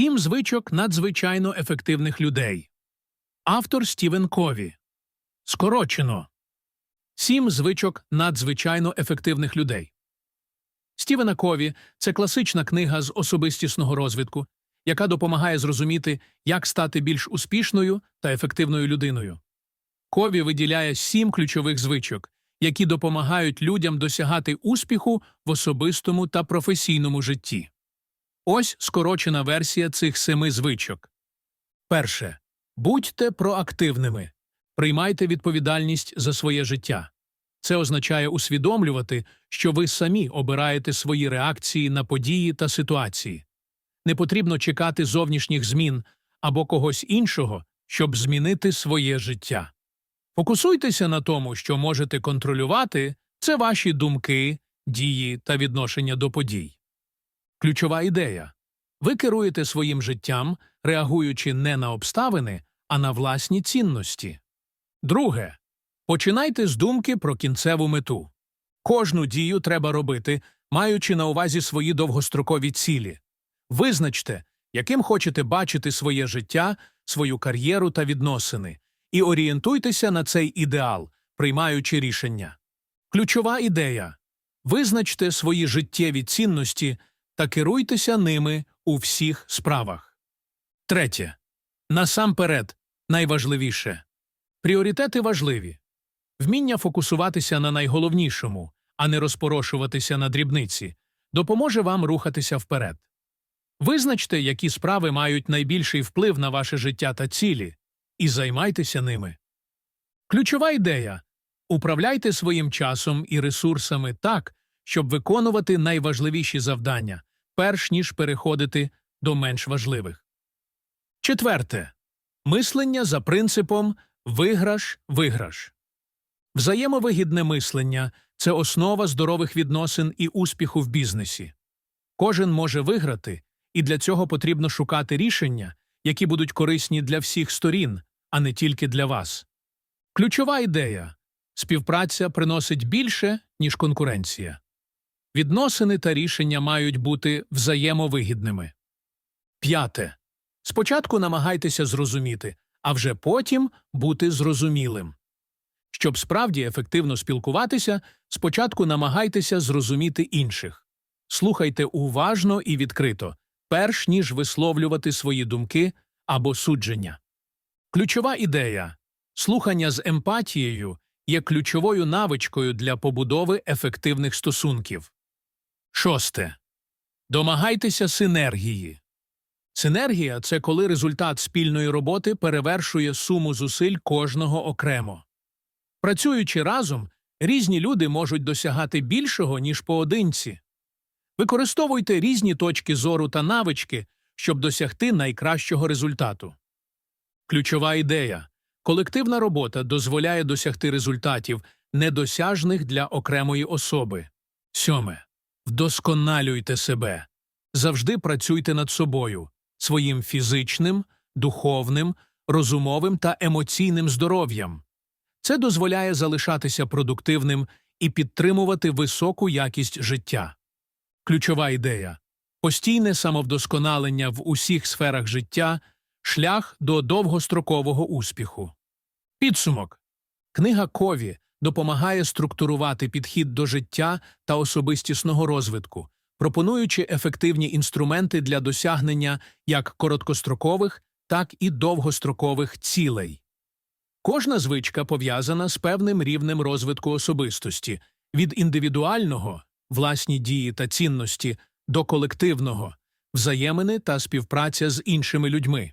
Сім звичок надзвичайно ефективних людей. Автор Стівен Кові. Скорочено. Сім звичок надзвичайно ефективних людей. Стівена Кові це класична книга з особистісного розвитку, яка допомагає зрозуміти, як стати більш успішною та ефективною людиною. Кові виділяє сім ключових звичок, які допомагають людям досягати успіху в особистому та професійному житті. Ось скорочена версія цих семи звичок. Перше. Будьте проактивними. Приймайте відповідальність за своє життя. Це означає усвідомлювати, що ви самі обираєте свої реакції на події та ситуації. Не потрібно чекати зовнішніх змін або когось іншого, щоб змінити своє життя. Фокусуйтеся на тому, що можете контролювати це ваші думки, дії та відношення до подій. Ключова ідея ви керуєте своїм життям, реагуючи не на обставини, а на власні цінності. Друге. Починайте з думки про кінцеву мету. Кожну дію треба робити, маючи на увазі свої довгострокові цілі. Визначте, яким хочете бачити своє життя, свою кар'єру та відносини, і орієнтуйтеся на цей ідеал, приймаючи рішення. Ключова ідея визначте свої життєві цінності та керуйтеся ними у всіх справах. Третє. Насамперед, найважливіше. Пріоритети важливі. Вміння фокусуватися на найголовнішому, а не розпорошуватися на дрібниці, допоможе вам рухатися вперед. Визначте, які справи мають найбільший вплив на ваше життя та цілі, і займайтеся ними. Ключова ідея управляйте своїм часом і ресурсами так, щоб виконувати найважливіші завдання, перш ніж переходити до менш важливих. Четверте. Мислення за принципом виграш-виграш. Взаємовигідне мислення це основа здорових відносин і успіху в бізнесі. Кожен може виграти, і для цього потрібно шукати рішення, які будуть корисні для всіх сторін, а не тільки для вас. Ключова ідея співпраця приносить більше, ніж конкуренція. Відносини та рішення мають бути взаємовигідними. П'яте. Спочатку намагайтеся зрозуміти, а вже потім бути зрозумілим. Щоб справді ефективно спілкуватися, спочатку намагайтеся зрозуміти інших. Слухайте уважно і відкрито, перш ніж висловлювати свої думки або судження. Ключова ідея слухання з емпатією є ключовою навичкою для побудови ефективних стосунків. Шосте. Домагайтеся синергії. Синергія це коли результат спільної роботи перевершує суму зусиль кожного окремо. Працюючи разом, різні люди можуть досягати більшого, ніж поодинці. Використовуйте різні точки зору та навички, щоб досягти найкращого результату. Ключова ідея колективна робота дозволяє досягти результатів, недосяжних для окремої особи. Сьоме. Вдосконалюйте себе. Завжди працюйте над собою, своїм фізичним, духовним, розумовим та емоційним здоров'ям. Це дозволяє залишатися продуктивним і підтримувати високу якість життя. Ключова ідея постійне самовдосконалення в усіх сферах життя шлях до довгострокового успіху. Підсумок книга Кові допомагає структурувати підхід до життя та особистісного розвитку, пропонуючи ефективні інструменти для досягнення як короткострокових, так і довгострокових цілей. Кожна звичка пов'язана з певним рівнем розвитку особистості від індивідуального власні дії та цінності до колективного взаємини та співпраця з іншими людьми.